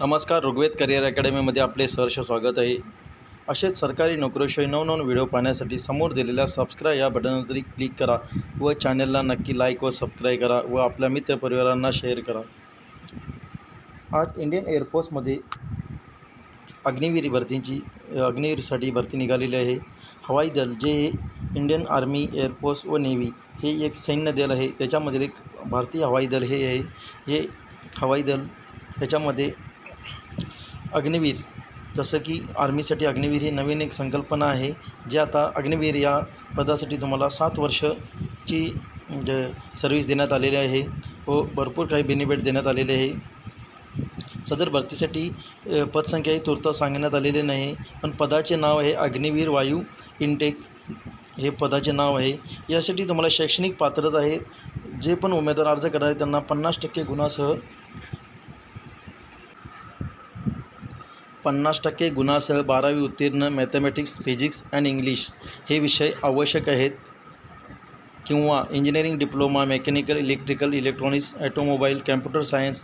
नमस्कार ऋग्वेद करिअर अकॅडमीमध्ये आपले सहर्ष स्वागत आहे. असेच सरकारी नोकरीविषयी नवनवीन व्हिडिओ पाहण्यासाठी समोर दिलेल्या सबस्क्राईब या बटनवर क्लिक करा व चॅनलला नक्की लाईक व सबस्क्राईब करा व आपल्या मित्रपरिवारांना शेअर करा. आज इंडियन एअरफोर्समध्ये अग्निवीर भरतीची अग्निवीरसाठी भरती निघालेली आहे. हवाई दल जे इंडियन आर्मी एअरफोर्स व नेव्ही हे एक सैन्य दल आहे. त्याच्यामधील एक भारतीय हवाई दल हे आहे. हे हवाई दल ह्याच्यामध्ये अग्निवीर. जसं की आर्मीसाठी अग्निवीर ही नवीन एक संकल्पना आहे जे आता अग्निवीर या पदासाठी तुम्हाला सात वर्षची जे म्हणजे सर्व्हिस देण्यात आलेली आहे व भरपूर काही बेनिफिट देण्यात आलेले आहे. सदर भरतीसाठी पदसंख्या ही तुर्ता सांगण्यात आलेली नाही पण पदाचे नाव आहे अग्निवीर वायू इनटेक हे पदाचे नाव आहे. यासाठी तुम्हाला शैक्षणिक पात्रता आहे. जे पण उमेदवार अर्ज करणार आहे त्यांना पन्नास टक्के गुणासह पन्नास टक्के गुणासह बारावी उत्तीर्ण मॅथमॅटिक्स फिजिक्स अँड इंग्लिश हे विषय आवश्यक आहेत किंवा engineering diploma mechanical electrical electronics automobile computer science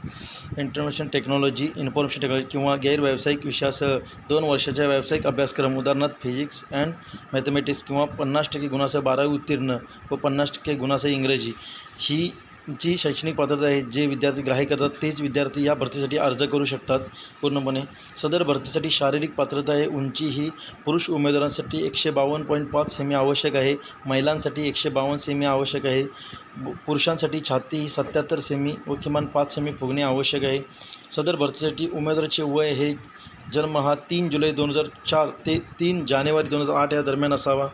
international technology information technology किंवा गैरव्यावसायिक विषयासह दोन वर्षाच्या व्यावसायिक अभ्यासक्रम उदाहरणार्थ फिजिक्स अँड मॅथमॅटिक्स किंवा पन्नास टक्के गुणासह बारावी उत्तीर्ण व पन्नास टक्के गुणासह इंग्रजी ही जी शैक्षणिक पात्रता आहे जे विद्यार्थी ग्राह्य करतात तेच विद्यार्थी या भरतीसाठी अर्ज करू शकतात पूर्णपणे. सदर भरतीसाठी शारीरिक पात्रता आहे उंची ही पुरुष उमेदवारांसाठी एकशे बावन्न पॉईंट पाच सेमी आवश्यक आहे महिलांसाठी एकशे बावन्न सेमी आवश्यक आहे पुरुषांसाठी छाती ही सत्याहत्तर सेमी व किमान पाच सेमी फुगणे आवश्यक आहे. सदर भरतीसाठी उमेदवाराचे वय हे जन्म हा तीन जुलै दोन हजार चार ते तीन जानेवारी दोन हजार आठ या दरम्यान असावा.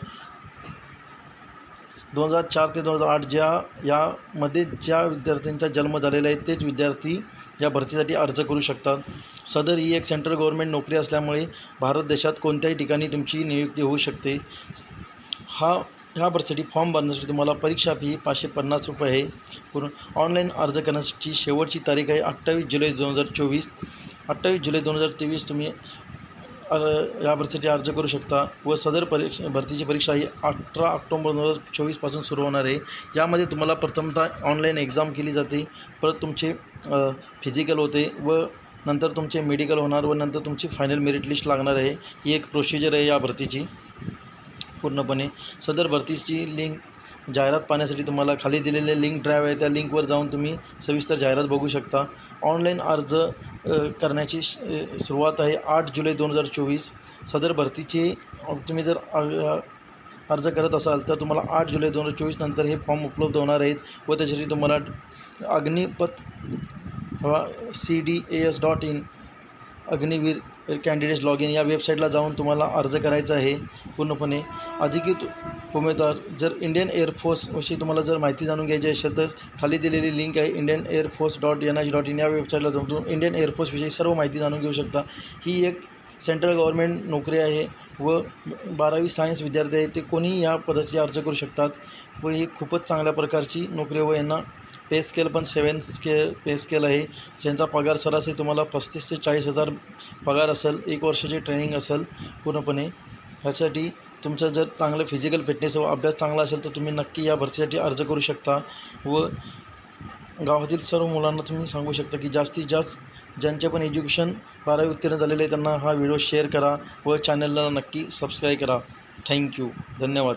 दोन हजार चार ते दोन हजार आठ ज्या यामध्ये ज्या विद्यार्थ्यांचा जन्म झालेला आहे तेच विद्यार्थी या भरतीसाठी अर्ज करू शकतात. सदर ही एक सेंट्रल गव्हर्नमेंट नोकरी असल्यामुळे भारत देशात कोणत्याही ठिकाणी तुमची नियुक्ती होऊ शकते. हा ह्या भरतीसाठी फॉर्म भरण्यासाठी तुम्हाला परीक्षा फी पाचशे पन्नास रुपये आहे. पूर्ण ऑनलाईन अर्ज करण्यासाठी शेवटची तारीख आहे अठ्ठावीस जुलै दोन हजार चोवीस. अठ्ठावीस जुलै दोन हजार तेवीस तुम्ही या भरतीसाठी अर्ज करू शकता व सदर परीक्षा भरतीची परीक्षा ही अठरा ऑक्टोंबर दोन हजार चोवीसपासून सुरू होणार आहे. यामध्ये तुम्हाला प्रथमतः ऑनलाईन एक्झाम केली जाते परत तुमचे फिजिकल होते व नंतर तुमचे मेडिकल होणार व नंतर तुमची फायनल मेरिट लिस्ट लागणार आहे. ही एक प्रोसिजर आहे या भरतीची पूर्णपणे. सदर भरतीची लिंक जाहिरात पाहण्यासाठी तुम्हाला खाली दिलेले लिंक ड्राईव्ह आहे. त्या लिंकवर जाऊन तुम्ही सविस्तर जाहिरात बघू शकता. ऑनलाईन अर्ज करण्याची सुरुवात आहे आठ जुलै दोन हजार चोवीस. सदर भरतीचे तुम्ही जर अर्ज करत असाल तर तुम्हाला आठ जुलै दोन हजार चोवीस नंतर हे फॉर्म उपलब्ध होणार आहेत व त्याच्यासाठी तुम्हाला अग्निपथ हवा C D A S dot in Agniveer candidates log in या वेबसाईटला जाऊन तुम्हाला अर्ज करायचा आहे पूर्णपणे. अधिकृत उमेदवार जर इंडियन एअरफोर्सविषयी तुम्हाला जर माहिती जाणून घ्यायची असेल तर खाली दिलेली लिंक आहे Indian air force dot N I dot in या वेबसाईटला जाऊन तुम्ही इंडियन एअरफोर्सविषयी सर्व माहिती जाणून घेऊ शकता. ही एक सेंट्रल गव्हर्नमेंट नोकरी आहे. व बारावी सायन्स विद्यार्थी आहेत ते कोणीही या पदासाठी अर्ज करू शकतात व ही खूपच चांगल्या प्रकारची नोकरी व यांना पे स्केल पण सेवन स्केल पे स्केल आहे. ज्यांचा पगार सरासरी तुम्हाला पस्तीस ते चाळीस हजार पगार असेल एक वर्षाची ट्रेनिंग असेल पूर्णपणे. ह्यासाठी तुमचा जर चांगलं फिजिकल फिटनेस व अभ्यास चांगला असेल तर तुम्ही नक्की या भरतीसाठी अर्ज करू शकता व गावातील सर्व मुलांना तुम्ही सांगू शकता की जास्तीत जास्त ज्यांचे पण एज्युकेशन बारावी उत्तीर्ण झालेले आहे त्यांना हा व्हिडिओ शेअर करा व चॅनलला नक्की सबस्क्राईब करा. थँक्यू धन्यवाद.